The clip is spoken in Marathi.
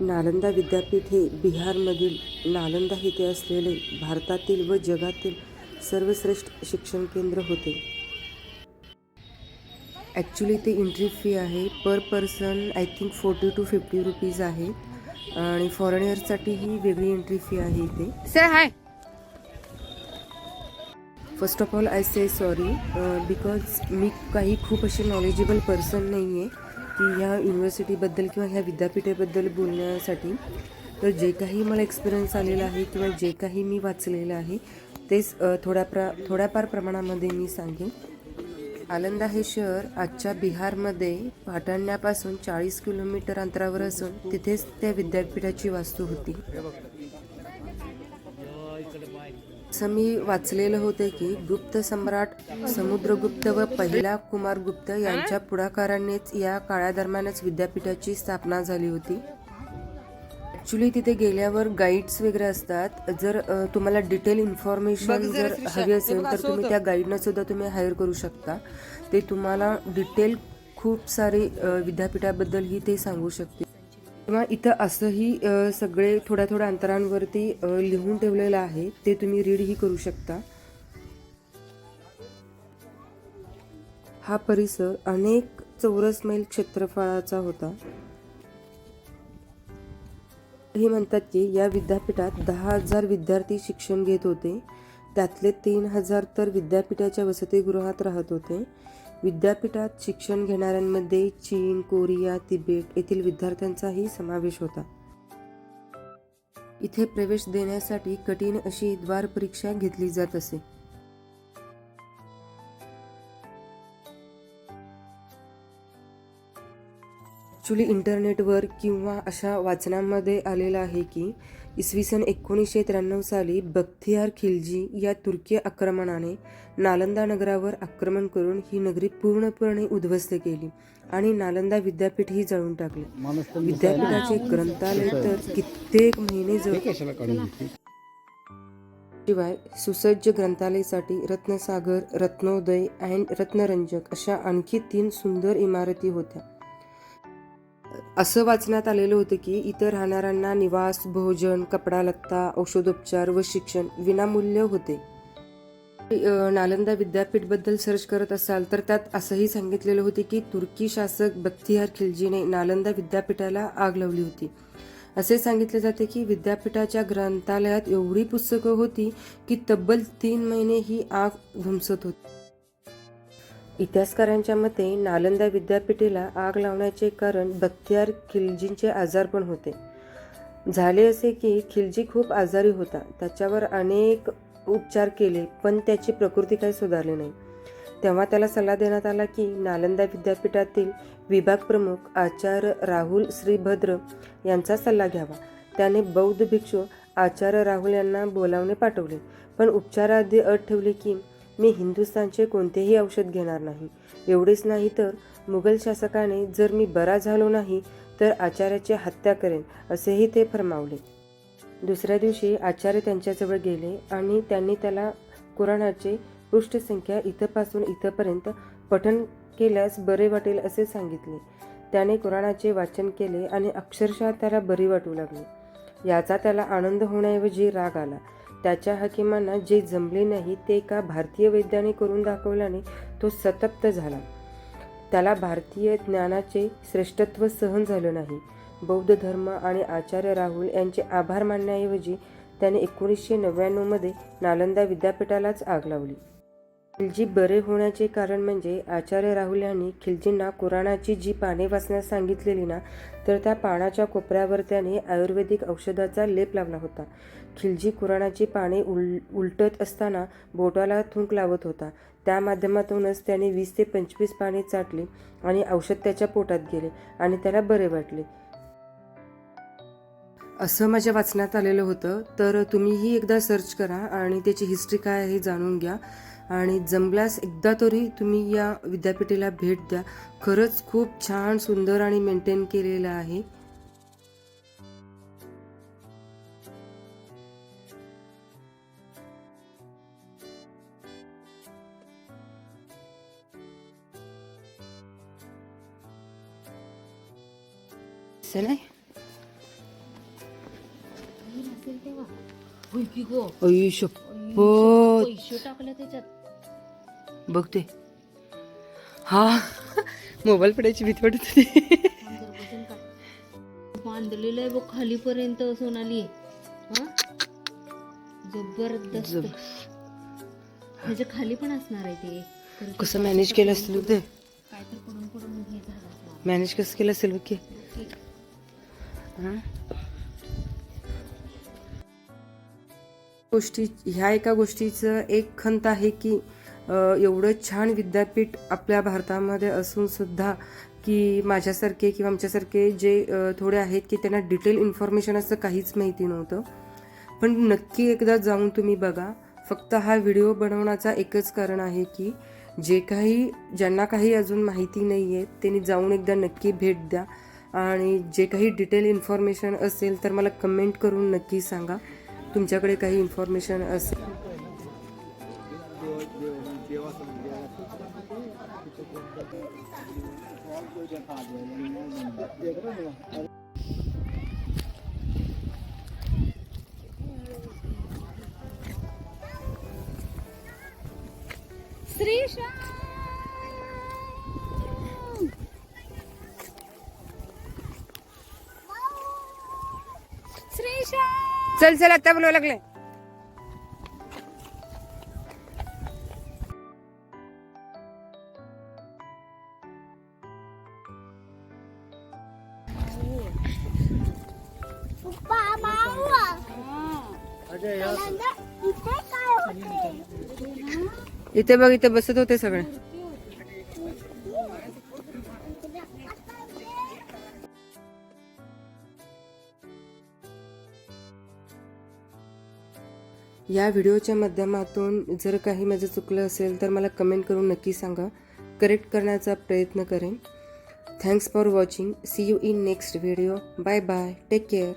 नालंदा विद्यापीठ हे बिहारमधील नालंदा येथे असलेले भारतातील व जगातील सर्वश्रेष्ठ शिक्षण केंद्र होते. ॲक्च्युली ते एंट्री फी आहे. Per person I think forty two fifty rupees आहे. आणि फॉरेनरसाठी ही वेगळी एंट्री फी आहे इथे. Say hi. First of all I say sorry because मी काही खूप असे नॉलेजेबल पर्सन नाही आहे की ह्या युनिव्हर्सिटीबद्दल किंवा ह्या विद्यापीठाबद्दल बोलण्यासाठी तर जे काही मला एक्सपिरियन्स आलेला आहे किंवा जे काही मी वाचलेलं आहे तेच थोड्या प्र थोड्याफार प्रमाणामध्ये मी सांगेन. आलंदा हे शहर आजच्या बिहारमध्ये पाटण्यापासून चाळीस किलोमीटर अंतरावर असून तिथेच त्या विद्यापीठाची वास्तू होती. असं मी वाचलेलं होते की गुप्त सम्राट समुद्रगुप्त व पहिला कुमारगुप्त यांच्या पुढाकारानेच या काळादरम्यानच विद्यापीठाची स्थापना झाली होती. ॲक्च्युली तिथे गेल्यावर गाईड्स वगैरे असतात. जर तुम्हाला डिटेल इन्फॉर्मेशन जर हवी असेल तर तुम्ही त्या गाईडनं सुद्धा तुम्ही हायर करू शकता. ते तुम्हाला डिटेल खूप सारे अ, विद्यापीठाबद्दल ते सांगू शकते किंवा इथं असंही सगळे थोड्या थोड्या अंतरांवरती लिहून ठेवलेलं आहे. ते तुम्ही रीडही करू शकता. हा परिसर अनेक चौरस मैल क्षेत्रफळाचा होता. हे म्हणतात की या विद्यापीठात दहा हजार विद्यार्थी शिक्षण घेत होते. त्यातले तीन हजार तर विद्यापीठाच्या वसतिगृहात राहत होते. विद्यापीठात शिक्षण घेणाऱ्यांमध्ये चीन कोरिया तिबेट येथील विद्यार्थ्यांचाही समावेश होता. इथे प्रवेश देण्यासाठी कठीण अशी द्वार परीक्षा घेतली जात असे. ॲक्च्युली इंटरनेटवर किंवा अशा वाचनामध्ये आलेलं आहे की इसवी सन एकोणीसशे त्र्याण्णव साली बख्तियार खिलजी या तुर्की आक्रमणाने नालंदा नगरावर आक्रमण करून ही नगरी पूर्णपणे उद्ध्वस्त केली आणि नालंदा विद्यापीठ ही जळून टाकले. विद्यापीठाचे ग्रंथालय तर कित्येक महिने जळ शिवाय सुसज्ज ग्रंथालयासाठी रत्नसागर रत्नोदय अँड रत्नरंजक अशा आणखी तीन सुंदर इमारती होत्या. असं वाचण्यात आलेलं होतं की इतर राहणाऱ्यांना निवास भोजन कपडा लत्ता औषधोपचार व शिक्षण विनामूल्य होते. नालंदा विद्यापीठबद्दल सर्च करत असाल तर त्यात असंही सांगितलेलं होते की तुर्की शासक बत्तीहार खिलजीने नालंदा विद्यापीठाला आग लावली होती. असे सांगितले जाते की विद्यापीठाच्या ग्रंथालयात एवढी पुस्तकं होती की तब्बल तीन महिने ही आग धुमसत होती. इतिहासकारांच्या मते नालंदा विद्यापीठेला आग लावण्याचे कारण बख्तियार खिलजींचे आजारपण होते. झाले असे की खिलजी खूप आजारी होता. त्याच्यावर अनेक उपचार केले पण त्याची प्रकृती काही सुधारली नाही. तेव्हा त्याला सल्ला देण्यात आला की नालंदा विद्यापीठातील विभाग प्रमुख आचार्य राहुल श्रीभद्र यांचा सल्ला घ्यावा. त्याने बौद्ध भिक्षू आचार्य राहुल यांना बोलावणे पाठवले पण उपचाराआधी अट ठेवली की मी हिंदुस्थानचे कोणतेही औषध घेणार नाही. एवढेच नाही तर मुघल शासकाने जर मी बरा झालो नाही तर आचार्याची हत्या करेन असेही ते फरमावले. दुसऱ्या दिवशी आचार्य त्यांच्याजवळ गेले आणि त्यांनी त्याला कुराणाचे पृष्ठसंख्या इथंपासून इथंपर्यंत पठण केल्यास बरे वाटेल असे सांगितले. त्याने कुराणाचे वाचन केले आणि अक्षरशः त्याला बरी वाटू लागली. याचा त्याला आनंद होण्याऐवजी राग आला. त्याच्या हकीमांना जे जमले नाही ते एका भारतीय वैद्याने करून दाखवल्याने तो सतप्त झाला. त्याला भारतीय ज्ञानाचे श्रेष्ठत्व सहन झालं नाही. बौद्ध धर्म आणि आचार्य राहुल यांचे आभार मानण्याऐवजी त्याने एकोणीसशे नव्याण्णवमध्ये नालंदा विद्यापीठालाच आग लावली. खिलजी बरे होण्याचे कारण म्हणजे आचार्य राहुल यांनी खिलजींना कुराणाची जी पाने वाचण्यास सांगितलेली ना तर त्या पानाच्या कोपऱ्यावर त्याने आयुर्वेदिक औषधाचा लेप लावला होता. खिलजी कुराणाची पाने उल उलटत असताना बोटाला थुंक लावत होता. त्या माध्यमातूनच त्याने वीस ते पंचवीस पाने चाटली आणि औषध त्याच्या पोटात गेले आणि त्याला बरे वाटले. असं माझ्या वाचण्यात आलेलं होतं तर तुम्हीही एकदा सर्च करा आणि त्याची हिस्ट्री काय आहे हे जाणून घ्या. आणि जमल्यास एकदा तरी तुम्ही या विद्यापीठेला भेट द्या. खरंच खूप छान सुंदर आणि मेंटेन केलेलं आहे. पैसे टाकले त्याच्यात. बघते हा मोबाईल पडायची भीती वाटत होती. बांधलेलं आहे बघ खालीपर्यंत सोनाली. हा? जबरदस्त. जब- ह्याच्या खाली पण असणार आहे ते. कसं मॅनेज केलं असेल ते मॅनेज कसं केलं असेल? बघ की? गोष्टी ह्या एका गोष्टीचं एक खंत आहे की एवढं छान विद्यापीठ आपल्या भारतामध्ये असून सुद्धा की माझ्यासारखे किंवा आमच्यासारखे जे थोडे आहेत की त्यांना डिटेल इन्फॉर्मेशन असं काहीच माहिती नव्हतं. पण नक्की एकदा जाऊन तुम्ही बघा. फक्त हा व्हिडिओ बनवण्याचा एकच कारण आहे की जे काही ज्यांना काही अजून माहिती नाही आहे त्यांनी जाऊन एकदा नक्की भेट द्या. आणि जे काही डिटेल इन्फॉर्मेशन असेल तर मला कमेंट करून नक्की सांगा. तुमच्याकडे काही इन्फॉर्मेशन असेल चल चल आता बोलावं लागले इथे बघ इथे बसत होते सगळे. या व्हिडिओच्या माध्यमातून जर काही माझं चुकलं असेल तर मला कमेंट करून नक्की सांगा. करेक्ट करण्याचा प्रयत्न करेन. Thanks for watching see you in next video bye bye take care